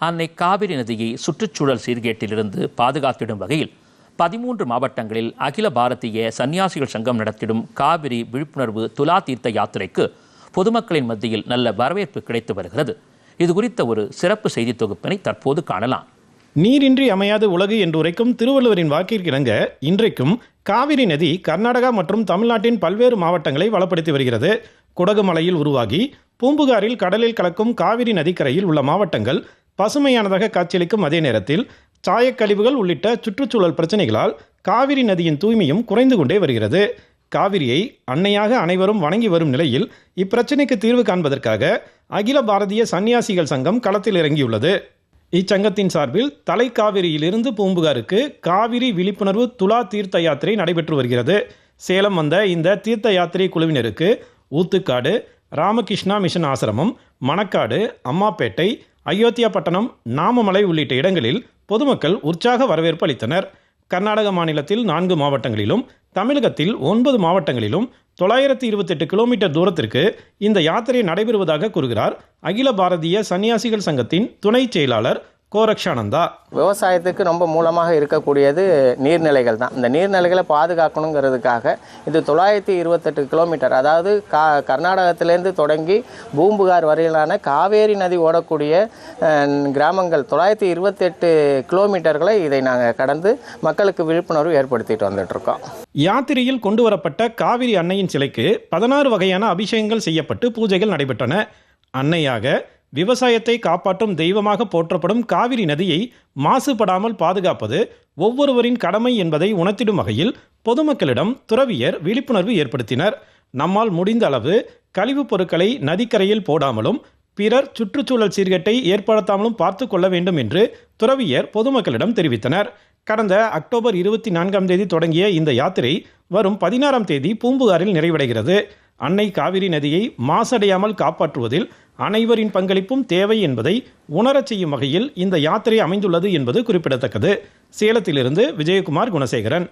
அன்னை காவிரி நதியை சுற்றுச்சூழல் சீர்கேட்டிலிருந்து பாதுகாத்திடும் வகையில் பதிமூன்று மாவட்டங்களில் அகில பாரதிய சன்னியாசிகள் சங்கம் நடத்திடும் காவிரி விழிப்புணர்வு துலா தீர்த்த யாத்திரைக்கு பொதுமக்களின் மத்தியில் நல்ல வரவேற்பு கிடைத்து வருகிறது. இது குறித்த ஒரு சிறப்பு செய்தி தொகுப்பினை தற்போது காணலாம். நீரின்றி அமையாது உலகு என்று உரைக்கும் திருவள்ளுவரின் வாக்கிற்கிணங்க இன்றைக்கும் காவிரி நதி கர்நாடகா மற்றும் தமிழ்நாட்டின் பல்வேறு மாவட்டங்களை வளப்படுத்தி வருகிறது. குடகு மலையில் உருவாகி பூம்புகாரில் கடலில் கலக்கும் காவிரி நதிக்கரையில் உள்ள மாவட்டங்கள் பசுமையானதாக காட்சியளிக்கும் அதே நேரத்தில் சாயக்கழிவுகள் உள்ளிட்ட சுற்றுச்சூழல் பிரச்சனைகளால் காவிரி நதியின் தூய்மையும் குறைந்து கொண்டே வருகிறது. காவிரியை அன்னையாக அனைவரும் வணங்கி வரும் நிலையில் இப்பிரச்சினைக்கு தீர்வு காண்பதற்காக அகில பாரதிய சன்னியாசிகள் சங்கம் களத்தில் இறங்கியுள்ளது. இச்சங்கத்தின் சார்பில் தலைக்காவிரியிலிருந்து பூம்புகாருக்கு காவிரி விழிப்புணர்வு துலா தீர்த்த யாத்திரை நடைபெற்று வருகிறது. சேலம் வந்த இந்த தீர்த்த யாத்திரை குழுவினருக்கு ஊத்துக்காடு ராமகிருஷ்ணா மிஷன் ஆசிரமம் மணக்காடு அம்மாப்பேட்டை அயோத்தியா பட்டணம் நாமமலை உள்ளிட்ட இடங்களில் பொதுமக்கள் உற்சாக வரவேற்பு அளித்தனர். கர்நாடக மாநிலத்தில் நான்கு மாவட்டங்களிலும் தமிழகத்தில் ஒன்பது மாவட்டங்களிலும் தொள்ளாயிரத்தி இருபத்தெட்டு கிலோமீட்டர் தூரத்திற்கு இந்த யாத்திரை நடைபெறுவதாக கூறுகிறார். அகில பாரதிய சன்னியாசிகள் சங்கத்தின் துணை செயலாளர் கோரக்ஷானந்தா. விவசாயத்துக்கு ரொம்ப மூலமாக இருக்கக்கூடியது நீர்நிலைகள் தான். இந்த நீர்நிலைகளை பாதுகாக்கணுங்கிறதுக்காக இது தொள்ளாயிரத்தி இருபத்தெட்டு கிலோமீட்டர் அதாவது கா கர்நாடகத்திலேருந்து தொடங்கி பூம்புகார் வரையிலான காவேரி நதி ஓடக்கூடிய கிராமங்கள் தொள்ளாயிரத்தி இருபத்தெட்டு கிலோமீட்டர்களை இதை நாங்கள் கடந்து மக்களுக்கு விழிப்புணர்வு ஏற்படுத்திட்டு வந்துட்டுருக்கோம். யாத்திரையில் கொண்டு வரப்பட்ட காவிரி அன்னையின் சிலைக்கு பதினாறு வகையான அபிஷேகங்கள் செய்யப்பட்டு பூஜைகள் நடைபெற்றன. அன்னையாக விவசாயத்தை காப்பாற்றும் தெய்வமாக போற்றப்படும் காவிரி நதியை மாசுபடாமல் பாதுகாப்பது ஒவ்வொருவரின் கடமை என்பதை உணர்த்திடும் வகையில் பொதுமக்களிடம் துறவியர் விழிப்புணர்வு ஏற்படுத்தினர். நம்மால் முடிந்த அளவு கழிவுப் பொருட்களை நதிக்கரையில் போடாமலும் பிறர் சுற்றுச்சூழல் சீர்கேட்டை ஏற்படுத்தாமலும் பார்த்து கொள்ள வேண்டும் என்று துறவியர் பொதுமக்களிடம் தெரிவித்தனர். கடந்த அக்டோபர் இருபத்தி நான்காம் தேதி தொடங்கிய இந்த யாத்திரை வரும் பதினாறாம் தேதி பூம்புகாரில் நிறைவடைகிறது. அன்னை காவிரி நதியை மாசடையாமல் காப்பாற்றுவதில் அனைவரின் பங்களிப்பும் தேவை என்பதை உணரச் செய்யும் வகையில் இந்த யாத்திரை அமைந்துள்ளது என்பது குறிப்பிடத்தக்கது. சேலத்திலிருந்து விஜயகுமார் குணசேகரன்.